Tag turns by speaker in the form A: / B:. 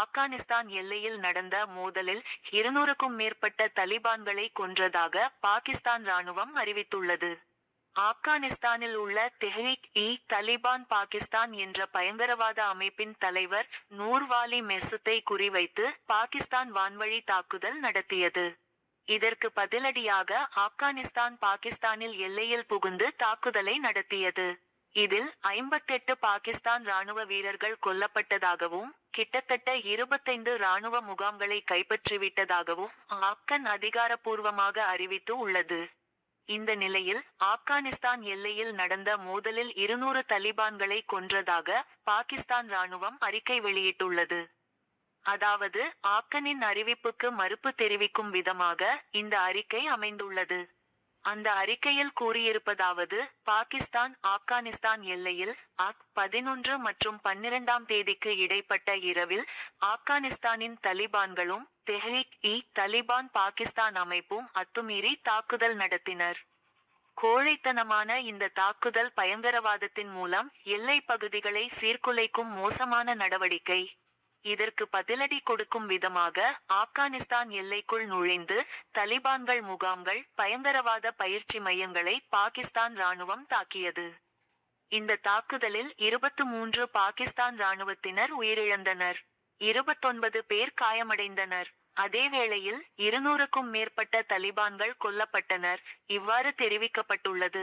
A: ஆப்கானிஸ்தான் எல்லையில் நடந்த மோதலில் இருநூறுக்கும் மேற்பட்ட தலிபான்களை கொன்றதாக பாகிஸ்தான் ராணுவம் அறிவித்துள்ளது. ஆப்கானிஸ்தானில் உள்ள தெஹ்ரிக் இ தலிபான் பாகிஸ்தான் என்ற பயங்கரவாத அமைப்பின் தலைவர் நூர்வாலி மெசுத்தை குறிவைத்து பாகிஸ்தான் வான்வழி தாக்குதல் நடத்தியது. இதற்கு பதிலடியாக ஆப்கானிஸ்தான் பாகிஸ்தானில் எல்லையில் புகுந்து தாக்குதலை நடத்தியது. இதில் ஐம்பத்தெட்டு பாகிஸ்தான் ராணுவ வீரர்கள் கொல்லப்பட்டதாகவும் கிட்டத்தட்ட இருபத்தைந்து ராணுவ முகாம்களை கைப்பற்றிவிட்டதாகவும் ஆப்கன் அதிகாரப்பூர்வமாக அறிவித்து உள்ளது. இந்த நிலையில் ஆப்கானிஸ்தான் எல்லையில் நடந்த மோதலில் இருநூறு தலிபான்களை கொன்றதாக பாகிஸ்தான் ராணுவம் அறிக்கை வெளியிட்டுள்ளது. அதாவது ஆப்கனின் அறிவிப்புக்கு மறுப்பு தெரிவிக்கும் விதமாக இந்த அறிக்கை அமைந்துள்ளது. அந்த அறிக்கையில் கூறியிருப்பதாவது பாகிஸ்தான் ஆப்கானிஸ்தான் எல்லையில் அக் பதினொன்று மற்றும் பன்னிரண்டாம் தேதிக்கு இடைப்பட்ட இரவில் ஆப்கானிஸ்தானின் தலிபான்களும் தெஹ்ரிக் இ தலிபான் பாகிஸ்தான் அமைப்பும் அத்துமீறி தாக்குதல் நடத்தினர். கோழைத்தனமான இந்த தாக்குதல் பயங்கரவாதத்தின் மூலம் எல்லை பகுதிகளை சீர்குலைக்கும் மோசமான நடவடிக்கை. இதற்கு பதிலடி கொடுக்கும் விதமாக ஆப்கானிஸ்தான் எல்லைக்குள் நுழைந்து தலிபான்கள் முகாம்கள் பயங்கரவாத பயிற்சி மையங்களை பாகிஸ்தான் ராணுவம் தாக்கியது. இந்த தாக்குதலில் இருபத்து மூன்று பாகிஸ்தான் ராணுவத்தினர் உயிரிழந்தனர். இருபத்தொன்பது பேர் காயமடைந்தனர். அதேவேளையில் இருநூறுக்கும் மேற்பட்ட தலிபான்கள் கொல்லப்பட்டனர். இவ்வாறு தெரிவிக்கப்பட்டுள்ளது.